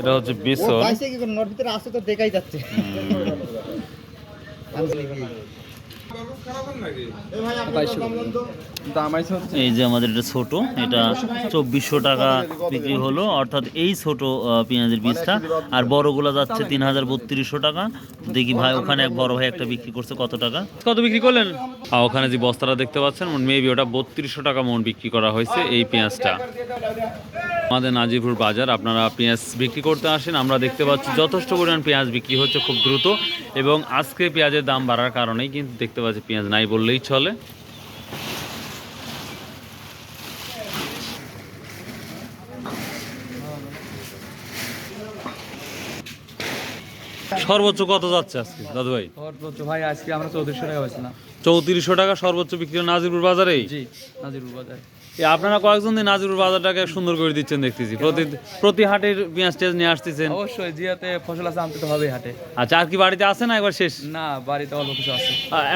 এটা হচ্ছে বেসন পাইছে কি ভিতরে আসে তো দেখাই যাচ্ছে। এই যে আমাদের এটা ছোট, এটা চব্বিশশো টাকা বিক্রি হলো। অর্থাৎ এই ছোট পেঁয়াজের বীজটা। আর বড়গুলো যাচ্ছে তিন হাজার বত্রিশশো টাকা। দেখি ভাই, ওখানে এক বড় ভাই একটা বিক্রি করছে কত টাকা? কত বিক্রি করলেন? আর ওখানে যে বস্তাটা দেখতে পাচ্ছেন মেবি ওটা বত্রিশশো টাকা মন বিক্রি করা হয়েছে এই পেঁয়াজটা। আমাদের নাজিপুর বাজার, আপনারা পেঁয়াজ বিক্রি করতে আসেন। আমরা দেখতে পাচ্ছি যথেষ্ট পরিমাণ পেঁয়াজ বিক্রি হচ্ছে খুব দ্রুত। এবং আজকে পেঁয়াজের দাম বাড়ার কারণেই কিন্তু দেখতে পাচ্ছি পেঁয়াজ নাই বললেই চলে। সর্বোচ্চ কত যাচ্ছে আজকে দাদু ভাই? সর্বোচ্চ ভাই আজকে আমরা চৌত্রিশশো টাকা পাইছিলাম চৌত্রিশশো টাকা সর্বোচ্চ বিক্রি নাজিরপুর বাজারে? জি নাজিরপুর বাজারে। এ আপনারা কয়েকজন দিন নাজিরপুর বাজারটাকে সুন্দর করে দিচ্ছেন দেখতেছি। প্রতি প্রতি হাটের পেঁয়াজ টেজ নিয়ে আসতেছেন। অবশ্যই জিয়াতে ফসল আছে আনতে তো হবেই হাটে। আচ্ছা আর কি বাড়িতে আছে না একবার শেষ? না বাড়িতে অল্প কিছু আছে।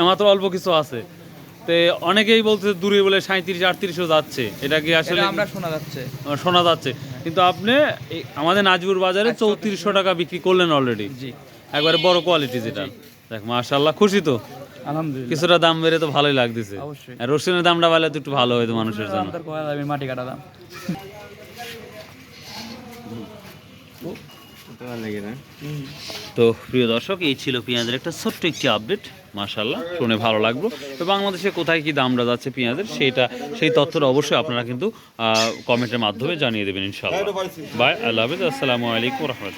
মাত্র অল্প কিছু আছে। তো অনেকেই বলছে দূরে বলে সাঁত্রিশ আটত্রিশও যাচ্ছে। এটা কি আসলে আমরা শোনা যাচ্ছে। শোনা যাচ্ছে। কিন্তু আপনি আমাদের নাজিপুর বাজারে চৌত্রিশশো টাকা বিক্রি করলেন অলরেডি একবারে বড় কোয়ালিটি যেটা। দেখ মাশাল্লাহ খুশি তো? আলহামদুলিল্লাহ। কিছুটা দাম বেড়ে তো ভালোই লাগতেছে। আর রসুনের দামটা বাড়লে তো একটু ভালো হইতো মানুষের জন্য। মাটি কাটা দাম। তো প্রিয় দর্শক, এই ছিল পেঁয়াজের একটা ছোট্ট একটি আপডেট মাশাল্লাহ শুনে ভালো লাগল। তো বাংলাদেশে কোথায় কি দামটা যাচ্ছে পেঁয়াজের সেটা সেই তথ্যটা অবশ্যই আপনারা কিন্তু কমেন্টের মাধ্যমে জানিয়ে দেবেন ইনশাল্লাহ বাই আল্লাহ হাফিজ, আসসালামু আলাইকুম রহমতুল্লাহ।